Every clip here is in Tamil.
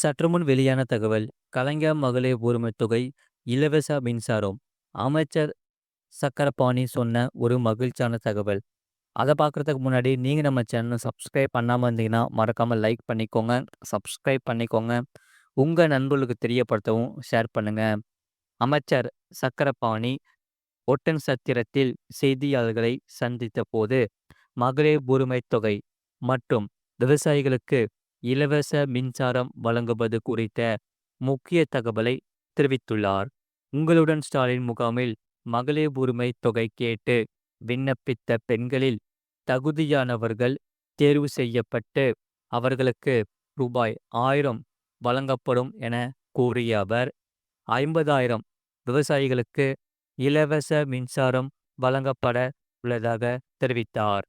சற்றுமுன் வெளியான தகவல் கலைஞர் மகளிர் உரிமை தொகை இலவச மின்சாரம். அமைச்சர் சக்கரபாணி சொன்ன ஒரு மகிழ்ச்சியான தகவல். அதை பார்க்குறதுக்கு முன்னாடி நீங்கள் நம்ம சேனலை சப்ஸ்கிரைப் பண்ணாமல் இருந்தீங்கன்னா மறக்காமல் லைக் பண்ணிக்கோங்க சப்ஸ்கிரைப் பண்ணிக்கோங்க. உங்கள் நண்பர்களுக்கு தெரியப்படுத்தவும் ஷேர் பண்ணுங்க. அமைச்சர் சக்கரபாணி ஒட்டன் சத்திரத்தில் செய்தியாளர்களை சந்தித்த போது மகளிர் உரிமை தொகை மற்றும் விவசாயிகளுக்கு இலவச மின்சாரம் வழங்குவது குறித்த முக்கிய தகவலை தெரிவித்துள்ளார். உங்களுடன் ஸ்டாலின் முகாமில் மகளிர் உரிமை தொகை கேட்டு விண்ணப்பித்த பெண்களில் தகுதியானவர்கள் தேர்வு செய்யப்பட்டு அவர்களுக்கு ரூபாய் ஆயிரம் வழங்கப்படும் என கூறிய அவர் ஐம்பதாயிரம் விவசாயிகளுக்கு இலவச மின்சாரம் வழங்கப்பட உள்ளதாக தெரிவித்தார்.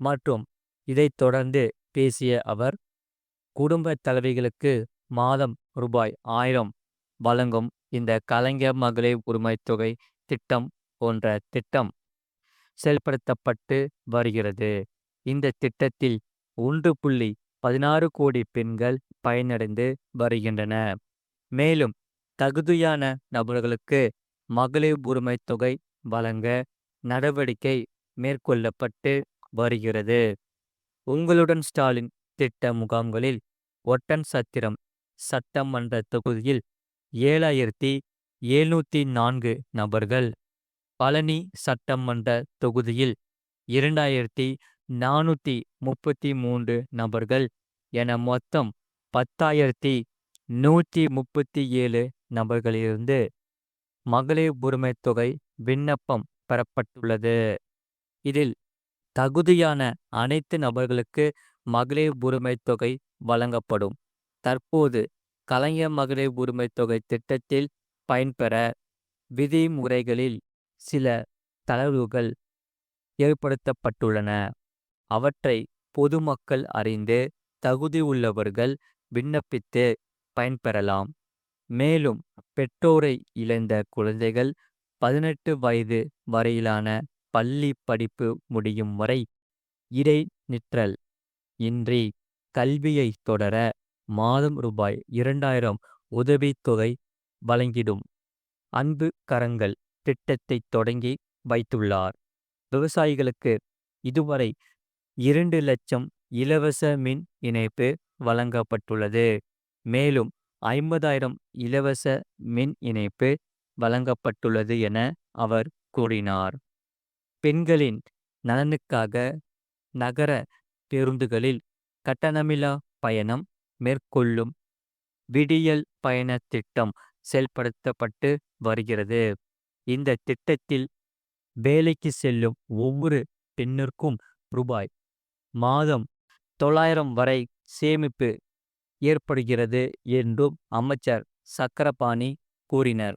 மற்றும் இதைத் தொடர்ந்து பேசிய அவர் குடும்ப தலைவிகளுக்கு மாதம் ரூபாய் ஆயிரம் வழங்கும் இந்த கலைஞர் மகளிர் உரிமை தொகை திட்டம் போன்ற திட்டம் செயல்படுத்தப்பட்டு வருகிறது. இந்த திட்டத்தில் ஒன்று புள்ளி பதினாறு கோடி பெண்கள் பயனடைந்து வருகின்றன. மேலும் தகுதியான நபர்களுக்கு மகளிர் உரிமைத் தொகை வழங்க நடவடிக்கை மேற்கொள்ளப்பட்டு வருகிறது. உங்களுடன் ஸ்டாலின் திட்ட முகாம்களில் ஒட்டன் சத்திரம் சட்டமன்ற தொகுதியில் ஏழாயிரத்தி எழுநூற்றி நான்கு நபர்கள். பழனி சட்டமன்ற தொகுதியில் இரண்டாயிரத்தி நானூற்றி முப்பத்தி மூன்று நபர்கள் என மொத்தம் பத்தாயிரத்தி நூற்றி முப்பத்தி ஏழு நபர்களிலிருந்து மகளிர் உரிமைத் தொகை விண்ணப்பம் பெறப்பட்டுள்ளது. இதில் தகுதியான அனைத்து நபர்களுக்கு மகளிர் உரிமைத் தொகை வழங்கப்படும். தற்போது கலைஞர் மகளிர் உரிமைத் தொகை திட்டத்தில் பயன்பெற விதிமுறைகளில் சில தளர்வுகள் ஏற்படுத்தப்பட்டுள்ளன. அவற்றை பொதுமக்கள் அறிந்து தகுதி உள்ளவர்கள் விண்ணப்பித்து பயன்பெறலாம். மேலும் பெற்றோரை இழந்த குழந்தைகள் பதினெட்டு வயது வரையிலான பள்ளி படிப்பு முடியும் வரை இடை நிற்றல். இன்றி கல்வியை தொடர மாதம் ரூபாய் இரண்டாயிரம் உதவித்தொகை வழங்கிடும். அன்பு கரங்கள் திட்டத்தை தொடங்கி வைத்துள்ளார். விவசாயிகளுக்கு இதுவரை இரண்டு லட்சம் இலவச மின் இணைப்பு வழங்கப்பட்டுள்ளது. மேலும் ஐம்பதாயிரம் இலவச மின் இணைப்பு வழங்கப்பட்டுள்ளது என அவர் கூறினார். பெண்களின் நலனுக்காக நகர பேருந்துகளில் கட்டணமில்லா பயணம் மேற்கொள்ளும் விடியல் பயண திட்டம் செயல்படுத்தப்பட்டு வருகிறது. இந்த திட்டத்தில் வேலைக்கு செல்லும் ஒவ்வொரு பெண்ணிற்கும் ரூபாய் மாதம் தொள்ளாயிரம் வரை சேமிப்பு ஏற்படுகிறது என்றும் அமைச்சர் சக்கரபாணி கூறினர்.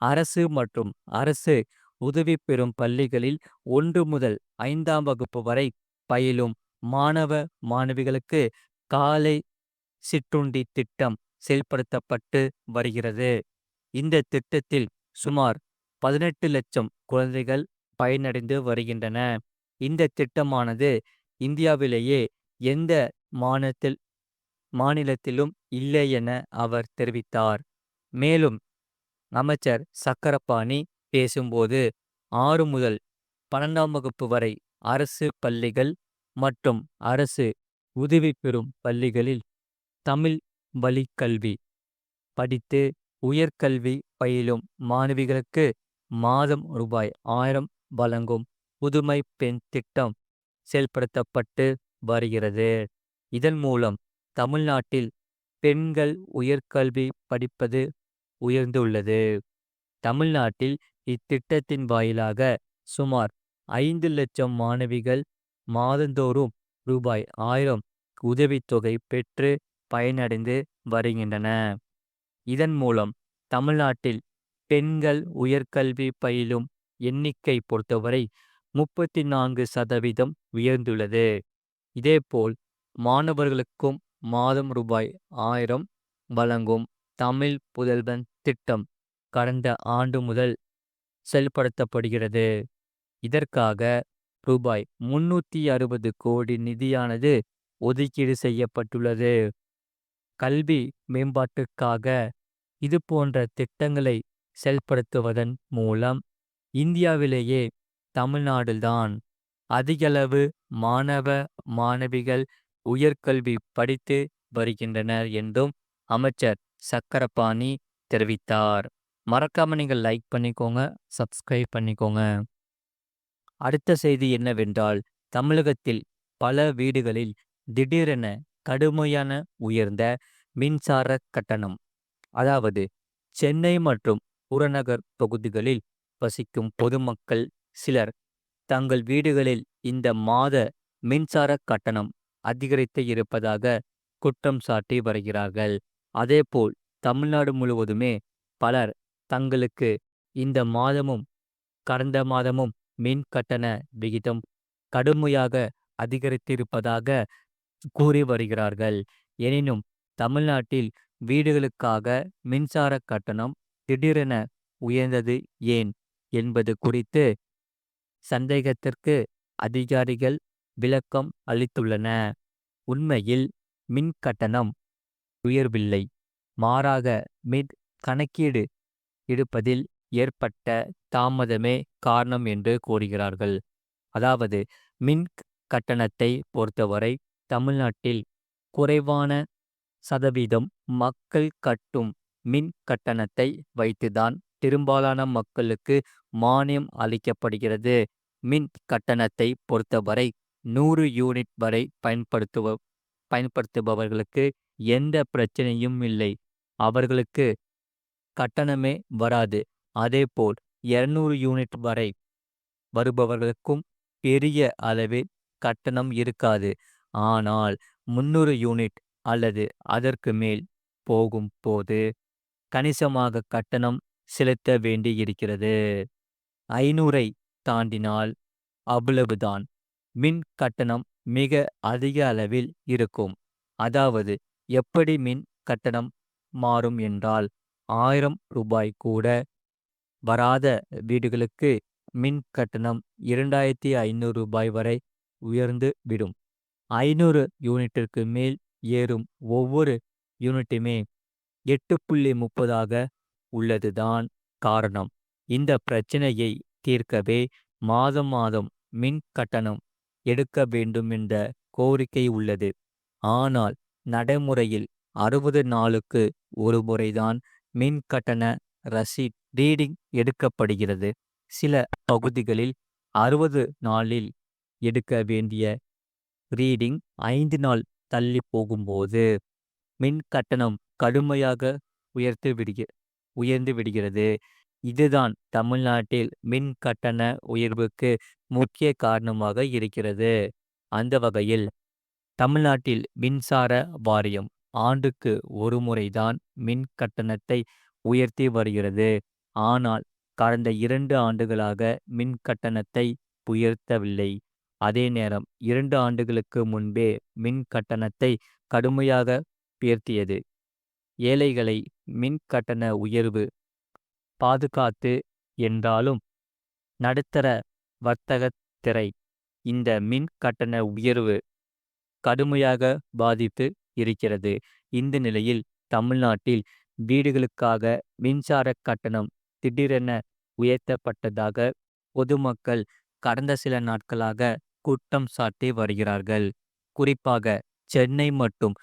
அரசு மற்றும் அரசு உதவி பெறும் பள்ளிகளில் ஒன்று முதல் ஐந்தாம் வகுப்பு வரை பயிலும் மாணவ மாணவிகளுக்கு காலை சிற்றுண்டி திட்டம் செயல்படுத்தப்பட்டு வருகிறது. இந்த திட்டத்தில் சுமார் பதினெட்டு லட்சம் குழந்தைகள் பயனடைந்து வருகின்றன. இந்த திட்டமானது இந்தியாவிலேயே எந்த மாநிலத்தில் மாநிலத்திலும் இல்லை என அவர் தெரிவித்தார். மேலும் அமைச்சர் சக்கரபாணி பேசும்போது ஆறு முதல் பன்னெண்டாம் வகுப்பு வரை அரசு பள்ளிகள் மற்றும் அரசு உதவி பெறும் பள்ளிகளில் தமிழ் வழிக்கல்வி படித்து உயர்கல்வி பயிலும் மாணவிகளுக்கு மாதம் ரூபாய் ஆயிரம் வழங்கும் புதுமை பெண் திட்டம் செயல்படுத்தப்பட்டு வருகிறது. இதன் மூலம் தமிழ்நாட்டில் பெண்கள் உயர்கல்வி படிப்பது உயர்ந்துள்ளது. தமிழ்நாட்டில் இத்திட்டத்தின் வாயிலாக சுமார் ஐந்து லட்சம் மாணவிகள் மாதந்தோறும் ரூபாய் ஆயிரம் உதவித்தொகை பெற்று பயனடைந்து வருகின்றன. இதன் மூலம் தமிழ்நாட்டில் பெண்கள் உயர்கல்வி பயிலும் எண்ணிக்கை பொறுத்தவரை முப்பத்தி நான்கு சதவீதம் உயர்ந்துள்ளது. இதேபோல் மாணவர்களுக்கும் மாதம் ரூபாய் ஆயிரம் வழங்கும் தமிழ் புதல்வன் திட்டம் கடந்த ஆண்டு முதல் செயல்படுத்தப்படுகிறது இதற்காக ரூபாய் முன்னூற்றி அறுபது கோடி நிதியானது ஒதுக்கீடு செய்யப்பட்டுள்ளது. கல்வி மேம்பாட்டுக்காக இது போன்ற திட்டங்களை செயல்படுத்துவதன் மூலம் இந்தியாவிலேயே தமிழ்நாடுதான் அதிகளவு மாணவ மாணவிகள் உயர்கல்வி படித்து வருகின்றனர் என்றும் அமைச்சர் சக்கரபாணி தெரிவித்தார். மறக்காமல் நீங்கள் லைக் பண்ணிக்கோங்க சப்ஸ்கிரைப் பண்ணிக்கோங்க. அடுத்த செய்தி என்னவென்றால் தமிழகத்தில் பல வீடுகளில் திடீரென கடுமையான உயர்ந்த மின்சார கட்டணம் அதாவது சென்னை மற்றும் புறநகர் பகுதிகளில் வசிக்கும் பொதுமக்கள் சிலர் தங்கள் வீடுகளில் இந்த மாத மின்சார கட்டணம் அதிகரித்து இருப்பதாக குற்றம் சாட்டி வருகிறார்கள். அதேபோல் தமிழ்நாடு முழுவதுமே பலர் தங்களுக்கு இந்த மாதமும் கடந்த மாதமும் மின் கட்டண விகிதம் கடுமையாக அதிகரித்திருப்பதாக கூறி வருகிறார்கள். எனினும் தமிழ்நாட்டில் வீடுகளுக்காக மின்சார கட்டணம் திடீரென உயர்ந்தது ஏன் என்பது குறித்து சந்தேகத்திற்கு அதிகாரிகள் விளக்கம் அளித்துள்ளன. உண்மையில் மின் கட்டணம் உயர்வில்லை. மாறாக மின் கணக்கீடு எடுப்பதில் ஏற்பட்ட தாமதமே காரணம் என்று கூறுகிறார்கள். அதாவது மின் கட்டணத்தை பொறுத்தவரை தமிழ்நாட்டில் குறைவான சதவீதம் மக்கள் கட்டும் மின் கட்டணத்தை வைத்துதான் பெரும்பாலான மக்களுக்கு மானியம் அளிக்கப்படுகிறது. மின் கட்டணத்தை பொறுத்தவரை நூறு யூனிட் வரை பயன்படுத்துவ பயன்படுத்துபவர்களுக்கு எந்த பிரச்சனையும் இல்லை. அவர்களுக்கு கட்டணமே வராது. அதேபோல் இருநூறு யூனிட் வரை வருபவர்களுக்கும் பெரிய அளவில் கட்டணம் இருக்காது. ஆனால் முன்னூறு யூனிட் அல்லது அதற்கு மேல் போகும் போது கணிசமாக கட்டணம் செலுத்த வேண்டியிருக்கிறது. ஐநூறை தாண்டினால் அவ்வளவுதான். மின் கட்டணம் மிக அதிக அளவில் இருக்கும். அதாவது எப்படி மின் கட்டணம் மாறும் என்றால் ஆயிரம் ரூபாய் கூட வராத வீடுகளுக்கு மின் கட்டணம் இரண்டாயிரத்தி ஐநூறு ரூபாய் வரை உயர்ந்து விடும். ஐநூறு யூனிட்டிற்கு மேல் ஏறும் ஒவ்வொரு யூனிட்டுமே எட்டு புள்ளி முப்பதாக உள்ளதுதான் காரணம். இந்த பிரச்சனையை தீர்க்கவே மாதம் மாதம் மின் கட்டணம் எடுக்க வேண்டும் என்ற கோரிக்கை உள்ளது. ஆனால் நடைமுறையில் அறுபது நாளுக்கு ஒரு முறைதான் மின் கட்டண ரசீட் ரீடிங் எடுக்கப்படுகிறது. சில பகுதிகளில் அறுபது நாளில் எடுக்க வேண்டிய ரீடிங் ஐந்து நாள் தள்ளி போகும்போது மின் கட்டணம் கடுமையாக உயர்த்து விடுக உயர்ந்து விடுகிறது. இதுதான் தமிழ்நாட்டில் மின் கட்டண உயர்வுக்கு முக்கிய காரணமாக இருக்கிறது. அந்த வகையில் தமிழ்நாட்டில் மின்சார வாரியம் ஆண்டுக்கு ஒருமுறைதான் மின் கட்டணத்தை உயர்த்தி வருகிறது. ஆனால் கடந்த இரண்டு ஆண்டுகளாக மின் கட்டணத்தை உயர்த்தவில்லை. அதே நேரம் இரண்டு ஆண்டுகளுக்கு முன்பே மின் கட்டணத்தை கடுமையாக உயர்த்தியது. ஏழைகளை மின் கட்டண உயர்வு பாதுகாத்து என்றாலும் நடுத்தர வர்த்தகத் திரை இந்த மின் கட்டண உயர்வு கடுமையாக பாதித்து இருக்கிறது. இந்த நிலையில் தமிழ்நாட்டில் வீடுகளுக்காக மின்சார கட்டணம் திடீரென உயர்த்தப்பட்டதாக பொதுமக்கள் கடந்த சில நாட்களாக குற்றம் சாட்டி வருகிறார்கள். குறிப்பாக சென்னை மற்றும்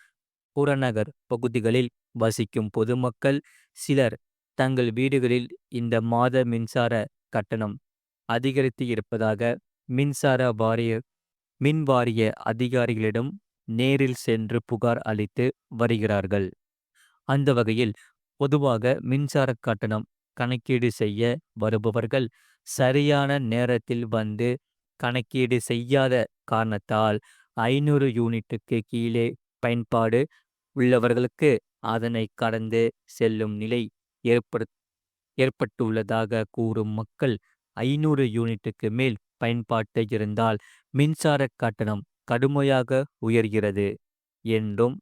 புறநகர் பகுதிகளில் வசிக்கும் பொதுமக்கள் சிலர் தங்கள் வீடுகளில் இந்த மாத மின்சார கட்டணம் அதிகரித்து இருப்பதாக மின்சார வாரிய மின் வாரிய அதிகாரிகளிடம் நேரில் சென்று புகார் அளித்து வருகிறார்கள். அந்த வகையில் பொதுவாக மின்சார கட்டணம் கணக்கீடு செய்ய வருபவர்கள் சரியான நேரத்தில் வந்து கணக்கீடு செய்யாத காரணத்தால் ஐநூறு யூனிட்டுக்கு கீழே பயன்பாடு உள்ளவர்களுக்கு அதனை கடந்து செல்லும் நிலை ஏற்படு ஏற்பட்டுள்ளதாக கூறும் மக்கள் ஐநூறு யூனிட்டுக்கு மேல் பயன்பாட்டு இருந்தால் மின்சார கட்டணம் கடுமையாக உயர்கிறது என்றும்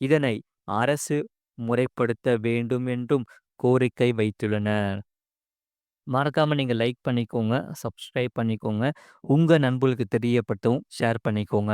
இதனை அரசு முறைப்படுத்த வேண்டும் என்றும் கோரிக்கை வைத்துள்ளனர். மறக்காமல் நீங்க லைக் பண்ணிக்கோங்க சப்ஸ்கிரைப் பண்ணிக்கோங்க. உங்கள் நண்பர்களுக்கு தெரியப்பட்டும் ஷேர் பண்ணிக்கோங்க.